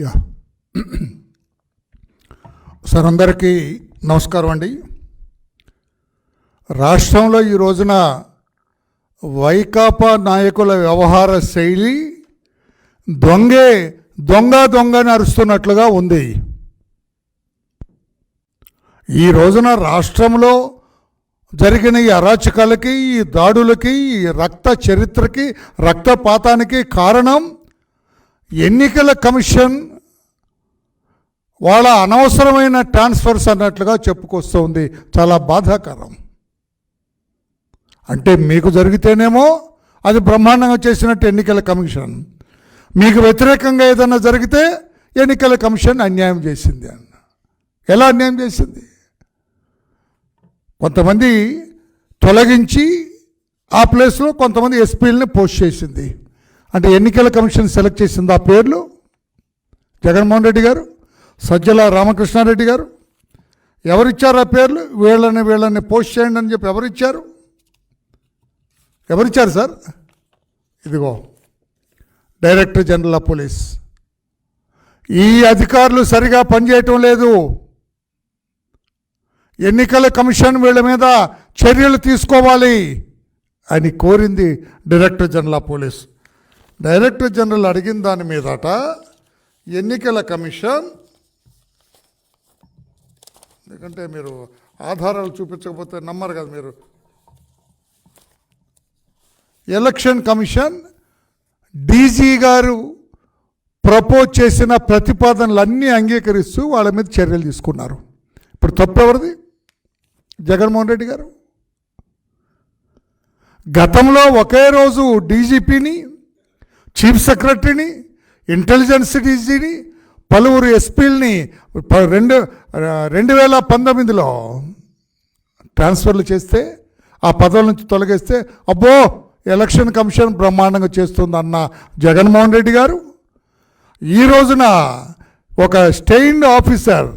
Yeah. Sir అందరికీ నమస్కారం అండి. రాష్ట్రంలో ఈ రోజున వైకాపా నాయకుల వ్యవహార శైలి దొంగే దొంగ దొంగ నరుస్తున్నట్లుగా ఉంది. ఈ రోజున రాష్ట్రంలో జరిగిన ఈ అరాచకాలకి ఈ దాడులకి ఈ రక్త చరిత్రకి రక్తపాతానికి కారణం ఎన్నికల కమిషన్ వాళ్ళ అనవసరమైన ట్రాన్స్ఫర్స్ అన్నట్లుగా చెప్పుకొస్తుంది. చాలా బాధాకరం. అంటే మీకు జరిగితేనేమో అది బ్రహ్మాండంగా చేసినట్టు ఎన్నికల కమిషన్. మీకు వ్యతిరేకంగా ఏదైనా జరిగితే ఎన్నికల కమిషన్ అన్యాయం చేసింది అన్న. ఎలా అన్యాయం చేసింది? కొంతమంది తొలగించి ఆ ప్లేస్లో కొంతమంది ఎస్పీలని పోస్ట్ చేసింది. అంటే ఎన్నికల కమిషన్ సెలెక్ట్ చేసింది ఆ పేర్లు? జగన్మోహన్ రెడ్డి గారు? సజ్జల రామకృష్ణారెడ్డి గారు ఎవరిచ్చారు ఆ పేర్లు? వీళ్ళని వీళ్ళని పోస్ట్ చేయండి అని చెప్పి ఎవరిచ్చారు? ఎవరిచ్చారు సార్? ఇదిగో డైరెక్టర్ జనరల్ ఆఫ్ పోలీస్. ఈ అధికారులు సరిగా పనిచేయటం లేదు. ఎన్నికల కమిషన్ వీళ్ళ మీద చర్యలు తీసుకోవాలి అని కోరింది director general of police. Director general అడిగిన దాని మీదట ఎన్నికల కమిషన్ ఎందుకంటే మీరు ఆధారాలు చూపించకపోతే నమ్మరు కదా మీరు. ఎలక్షన్ కమిషన్ డీజీ గారు ప్రపోజ్ చేసిన ప్రతిపాదనలన్నీ అంగీకరిస్తూ వాళ్ళ మీద చర్యలు తీసుకున్నారు. ఇప్పుడు తప్పు ఎవరిది? జగన్మోహన్ రెడ్డి గారు. గతంలో ఒకే రోజు డీజీపీని చీఫ్ సెక్రటరీని ఇంటెలిజెన్స్ డీజీని పలువురు ఎస్పీల్ని ప- రెండు రెండు వేల పంతొమ్మిదిలో ట్రాన్స్ఫర్లు చేస్తే ఆ పదవుల నుంచి తొలగిస్తే అబ్బో ఎలక్షన్ కమిషన్ బ్రహ్మాండంగా చేస్తుందన్న జగన్మోహన్ రెడ్డి గారు. ఈ రోజున ఒక స్టెయిన్డ్ ఆఫీసర్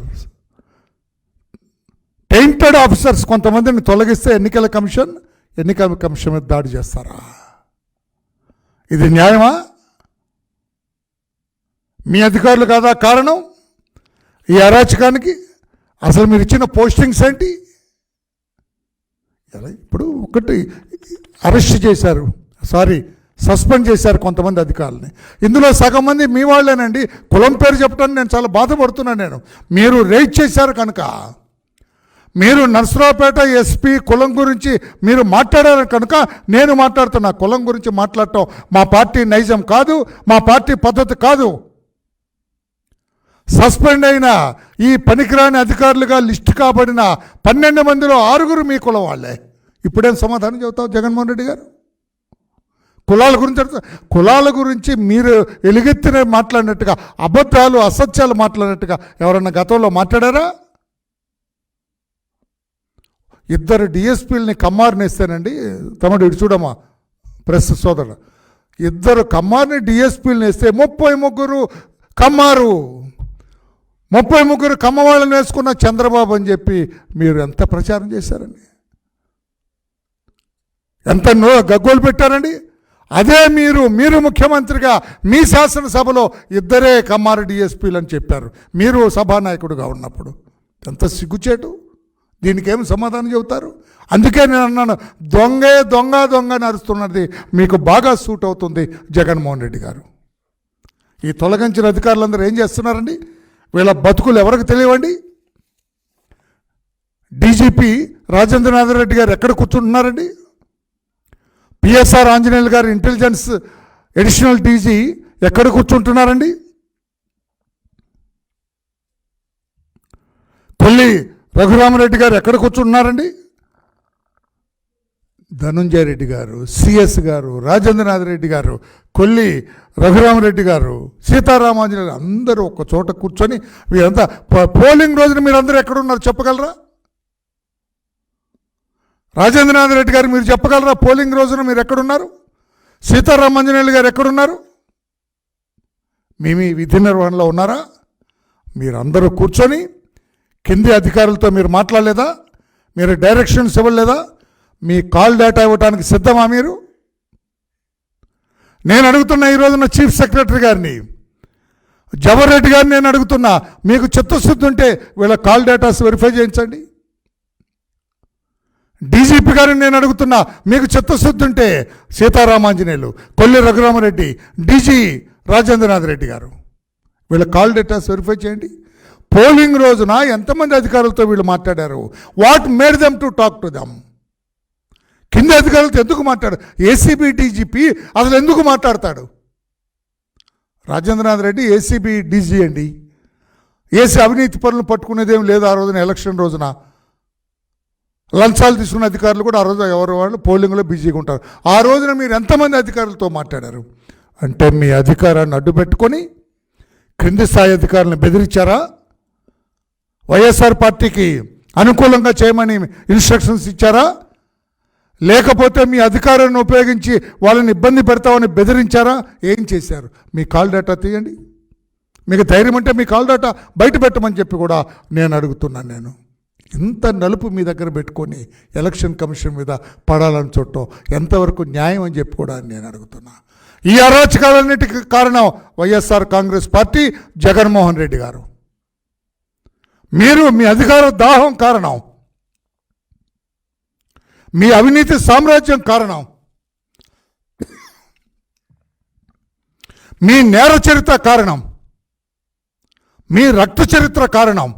టెయింటెడ్ ఆఫీసర్స్ కొంతమందిని తొలగిస్తే ఎన్నికల కమిషన్ ఎన్నికల కమిషన్ మీద దాడి చేస్తారా? ఇది న్యాయమా? మీ అధికారులు కాదా కారణం? ఈ అరాచకానికి? అసలు మీరు ఇచ్చిన పోస్టింగ్స్ ఏంటి? ఎలా ఇప్పుడు ఒకటి అరెస్ట్ చేశారు. సారీ సస్పెండ్ చేశారు కొంతమంది అధికారులని. ఇందులో సగం మంది మీ వాళ్ళేనండి. కులం పేరు చెప్పడానికి నేను చాలా బాధపడుతున్నాను నేను. మీరు రేట్ చేశారు కనుక మీరు నర్సరావుపేట ఎస్పీ కులం గురించి మీరు మాట్లాడారు కనుక నేను మాట్లాడుతున్నా. కులం గురించి మాట్లాడటం మా పార్టీ నైజం కాదు మా పార్టీ పద్ధతి కాదు. సస్పెండ్ అయిన ఈ పనికిరాని అధికారులుగా లిస్ట్ కాబడిన పన్నెండు మందిలో ఆరుగురు మీ కులం వాళ్ళే. ఇప్పుడేం సమాధానం చెబుతావు జగన్మోహన్ రెడ్డి గారు? కులాల గురించి కులాల గురించి మీరు ఎలుగెత్తిన మాట్లాడినట్టుగా అబద్ధాలు అసత్యాలు మాట్లాడినట్టుగా ఎవరన్నా గతంలో మాట్లాడారా? ఇద్దరు డిఎస్పీలని కమ్మారిని తమడు తమ్ముడు ఇటు చూడమ్మా ప్రెస్ సోదరుడు. ఇద్దరు కమ్మారిని డిఎస్పీలను వేస్తే ముప్పై ముగ్గురు కమ్మారు. ముప్పై ముగ్గురు కమ్మవాళ్ళని వేసుకున్న చంద్రబాబు అని చెప్పి మీరు ఎంత ప్రచారం చేశారండి? ఎంత నో గగ్గోలు పెట్టారండి? అదే మీరు మీరు ముఖ్యమంత్రిగా మీ శాసనసభలో ఇద్దరే కమ్మారు డిఎస్పీలు అని చెప్పారు. మీరు సభానాయకుడుగా ఉన్నప్పుడు ఎంత సిగ్గుచేటు? దీనికేం సమాధానం చెబుతారు? అందుకే నేను అన్నాను దొంగే దొంగ దొంగ అని అరుస్తున్నది మీకు బాగా సూట్ అవుతుంది జగన్మోహన్ రెడ్డి గారు. ఈ తొలగించిన అధికారులందరూ ఏం చేస్తున్నారండి? వీళ్ళ బతుకులు ఎవరికి తెలియవండి? డీజీపీ రాజేంద్రనాథ్ రెడ్డి గారు ఎక్కడ కూర్చుంటున్నారండి? పిఎస్ఆర్ ఆంజనేయులు గారు ఇంటెలిజెన్స్ ఎడిషనల్ డీజీ ఎక్కడ కూర్చుంటున్నారండి? కొల్లి రఘురామరెడ్డి గారు ఎక్కడ కూర్చుంటున్నారండి? ధనుంజయ రెడ్డి గారు సిఎస్ గారు రాజేంద్రనాథ్ రెడ్డి గారు కొల్లి రఘురామరెడ్డి గారు సీతారామాంజనేయులు అందరూ ఒక చోట కూర్చొని వీరంతా పోలింగ్ రోజున మీరందరూ ఎక్కడున్నారు చెప్పగలరా? రాజేంద్రనాథ్ రెడ్డి గారు మీరు చెప్పగలరా? పోలింగ్ రోజున మీరు ఎక్కడున్నారు? సీతారామాంజనేయులు గారు ఎక్కడున్నారు? మీ మీ విధి నిర్వహణలో ఉన్నారా? మీరందరూ కూర్చొని కింది అధికారులతో మీరు మాట్లాడలేదా? మీరు డైరెక్షన్స్ ఇవ్వలేదా? మీ కాల్ డేటా ఇవ్వడానికి సిద్ధమా మీరు? నేను అడుగుతున్న ఈ రోజున చీఫ్ సెక్రటరీ గారిని జవహర్ రెడ్డి గారిని నేను అడుగుతున్నా మీకు చిత్తశుద్ధి ఉంటే వీళ్ళ కాల్ డేటాస్ వెరిఫై చేయించండి. డీజీపీ గారిని నేను అడుగుతున్నా మీకు చిత్తశుద్ధి ఉంటే సీతారామాంజనేయులు కొల్లి రఘురామరెడ్డి డీజీ రాజేంద్రనాథ్ రెడ్డి గారు వీళ్ళ కాల్ డేటాస్ వెరిఫై చేయండి. పోలింగ్ రోజున ఎంతమంది అధికారులతో వీళ్ళు మాట్లాడారు? What made them to talk to them కింద అధికారులతో ఎందుకు మాట్లాడు? ఏసీబీ డీజీపీ అసలు ఎందుకు మాట్లాడతాడు? రాజేంద్రనాథ్ రెడ్డి ఏసీబీ డీజీ అండి. ఏసీ అవినీతి పనులు పట్టుకునేదేం లేదు ఆ రోజున ఎలక్షన్ రోజున. లంచాలు తీసుకున్న అధికారులు కూడా ఆ రోజు ఎవరు వాళ్ళు? పోలింగ్లో బిజీగా ఉంటారు. ఆ రోజున మీరు ఎంతమంది అధికారులతో మాట్లాడారు? అంటే మీ అధికారాన్ని అడ్డు పెట్టుకొని క్రింది స్థాయి అధికారులను బెదిరించారా? వైఎస్ఆర్ పార్టీకి అనుకూలంగా చేయమని ఇన్స్ట్రక్షన్స్ ఇచ్చారా? లేకపోతే మీ అధికారాన్ని ఉపయోగించి వాళ్ళని ఇబ్బంది పెడతామని బెదిరించారా? ఏం చేశారు? మీ కాల్ డేటా తీయండి. మీకు ధైర్యం అంటే మీ కాల్ డేటా బయట పెట్టమని చెప్పి కూడా నేను అడుగుతున్నాను నేను. ఇంత నలుపు మీ దగ్గర పెట్టుకొని ఎలక్షన్ కమిషన్ మీద పడాలని చుట్టం ఎంతవరకు న్యాయం అని చెప్పి కూడా నేను అడుగుతున్నా. ఈ అరాచకాలన్నిటికీ కారణం వైఎస్ఆర్ కాంగ్రెస్ పార్టీ జగన్మోహన్ రెడ్డి గారు. మీరు మీ అధికార దాహం కారణం మీ అవినీతి సామ్రాజ్యం కారణం. మీ నేర చరిత్ర కారణం. మీ రక్త చరిత్ర కారణం.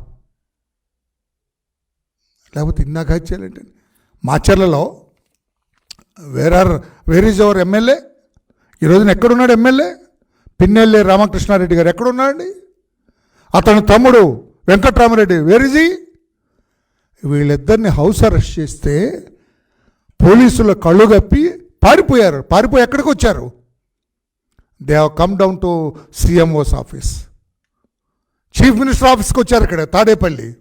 లేకపోతే ఇన్నాక హత్యాలేంటి మాచర్లలో where are where is our MLA ఈ రోజున ఎక్కడున్నాడు ఎమ్మెల్యే? పిన్నెల్లి రామకృష్ణారెడ్డి గారు ఎక్కడున్నాడండి? అతని తమ్ముడు వెంకట్రామరెడ్డి వేర్ ఈజ్ ఈ వీళ్ళిద్దరిని హౌస్ అరెస్ట్ చేస్తే పోలీసుల కళ్ళు కప్పి పారిపోయారు. పారిపోయి ఎక్కడికి వచ్చారు? They have come down to CMO's office chief minister ఆఫీస్కి వచ్చారు ఇక్కడ తాడేపల్లి.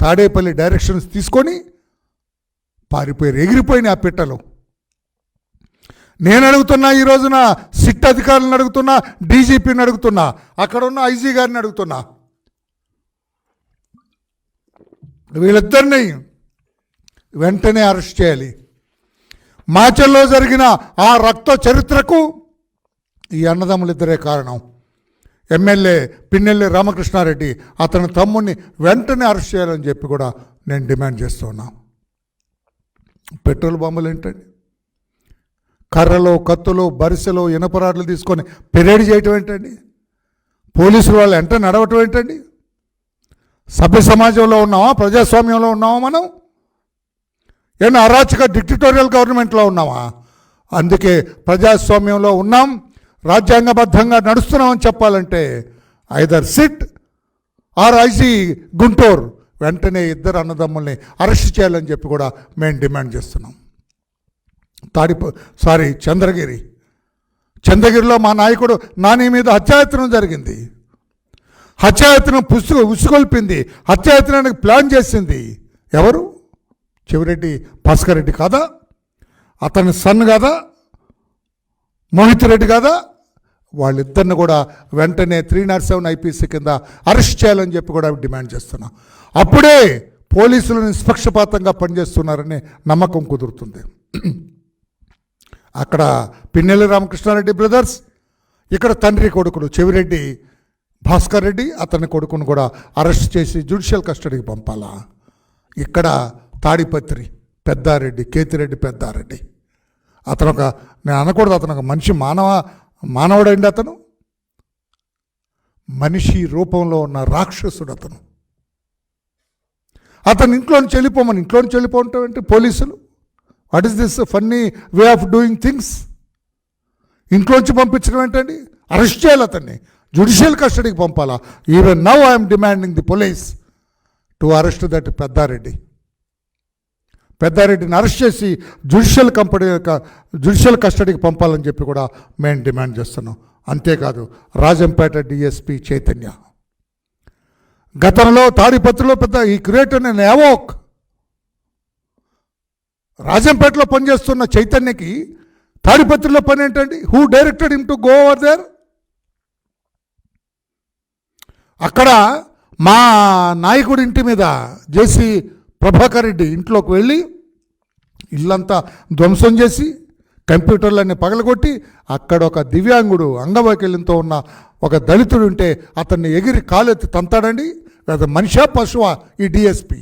తాడేపల్లి డైరెక్షన్స్ తీసుకొని పారిపోయారు. ఎగిరిపోయినాయి ఆ పిట్టలు. నేను అడుగుతున్నా ఈ రోజున సిట్ అధికారులను అడుగుతున్నా డీజీపీని అడుగుతున్నా అక్కడ ఉన్న ఐజీ గారిని అడుగుతున్నా. వీళ్ళిద్దరిని వెంటనే అరెస్ట్ చేయాలి. మాచల్లో జరిగిన ఆ రక్త చరిత్రకు ఈ అన్నదమ్ములిద్దరే కారణం. ఎమ్మెల్యే పిన్నెల్లి రామకృష్ణారెడ్డి అతని తమ్ముడిని వెంటనే అరెస్ట్ చేయాలని చెప్పి కూడా నేను డిమాండ్ చేస్తున్నా. పెట్రోల్ బాంబులు ఏంటండి? కర్రలు కత్తులు బరిసెలు ఇనపరాట్లు తీసుకొని పెరేడ్ చేయటం ఏంటండి? పోలీసులు వాళ్ళు వెంట నడవటం ఏంటండి? సభ్య సమాజంలో ఉన్నామా? ప్రజాస్వామ్యంలో ఉన్నామా మనం? ఏమన్నా అరాచక డిక్టటోరియల్ గవర్నమెంట్లో ఉన్నామా అందుకే ప్రజాస్వామ్యంలో ఉన్నాం రాజ్యాంగబద్ధంగా నడుస్తున్నామని చెప్పాలంటే either SIT or IG Guntur. వెంటనే ఇద్దరు అన్నదమ్ముల్ని అరెస్ట్ చేయాలని చెప్పి కూడా మేము డిమాండ్ చేస్తున్నాం. తాడిపు సారీ చంద్రగిరి. చంద్రగిరిలో మా నాయకుడు నాని మీద హత్యాయత్నం జరిగింది. హత్యాయత్నం పుస్తు ఉసుగొల్పింది. హత్యాయత్నానికి ప్లాన్ చేసింది. ఎవరు? చెవిరెడ్డి భాస్కర్ రెడ్డి కాదా? అతని సన్ కాదా? మోహిత్ రెడ్డి కాదా? వాళ్ళిద్దరిని కూడా వెంటనే త్రీ నాట్ సెవెన్ ఐపీసీ కింద అరెస్ట్ చేయాలని చెప్పి కూడా డిమాండ్ చేస్తున్నా. అప్పుడే పోలీసులు నిష్పక్షపాతంగా పనిచేస్తున్నారని నమ్మకం కుదురుతుంది. అక్కడ పిన్నెల్లి రామకృష్ణారెడ్డి బ్రదర్స్ ఇక్కడ తండ్రి కొడుకులు చెవిరెడ్డి భాస్కర్ రెడ్డి అతని కొడుకును కూడా అరెస్ట్ చేసి జ్యుడిషియల్ కస్టడీకి పంపాలా? ఇక్కడ తాడిపత్రి పెద్దారెడ్డి కేతిరెడ్డి పెద్దారెడ్డి. అతను ఒక నేను అనకూడదు అతను ఒక మనిషి మానవ మానవుడండి అతను. మనిషి రూపంలో ఉన్న రాక్షసుడు అతను. అతను ఇంట్లోని చెల్లిపోమని ఇంట్లోని చెల్లిపోవటం ఏంటి పోలీసులు? What is this funny way of doing things ఇంట్లోంచి పంపించడం ఏంటండి? అరెస్ట్ చేయాలి అతన్ని. జ్యుడిషియల్ కస్టడీకి పంపాలా. Even now I'm demanding the police to arrest that Peddareddy. పెద్దారెడ్డిని arrest చేసి జ్యుడిషియల్ కంపెనీ యొక్క జ్యుడిషియల్ కస్టడీకి పంపాలని చెప్పి కూడా మేము డిమాండ్ చేస్తున్నాం. అంతేకాదు రాజంపేట డిఎస్పి చైతన్య. గతంలో తాడిపత్రిలో పెద్ద ఈ క్రియేటర్ నేను ఏవోక్ రాజంపేటలో పనిచేస్తున్న చైతన్యకి తాడిపత్రిలో పని ఏంటండి? Who directed him to go over there అక్కడ మా నాయకుడి ఇంటి మీద జేసీ ప్రభాకర్ రెడ్డి ఇంట్లోకి వెళ్ళి ఇల్లంతా ధ్వంసం చేసి కంప్యూటర్లన్నీ పగలగొట్టి అక్కడ ఒక దివ్యాంగుడు అంగవైకల్యంతో ఉన్న ఒక దళితుడు ఉంటే అతన్ని ఎగిరి కాలెత్తి తంతాడండి. లేదా మనిషా పశువా ఈ డిఎస్పీ.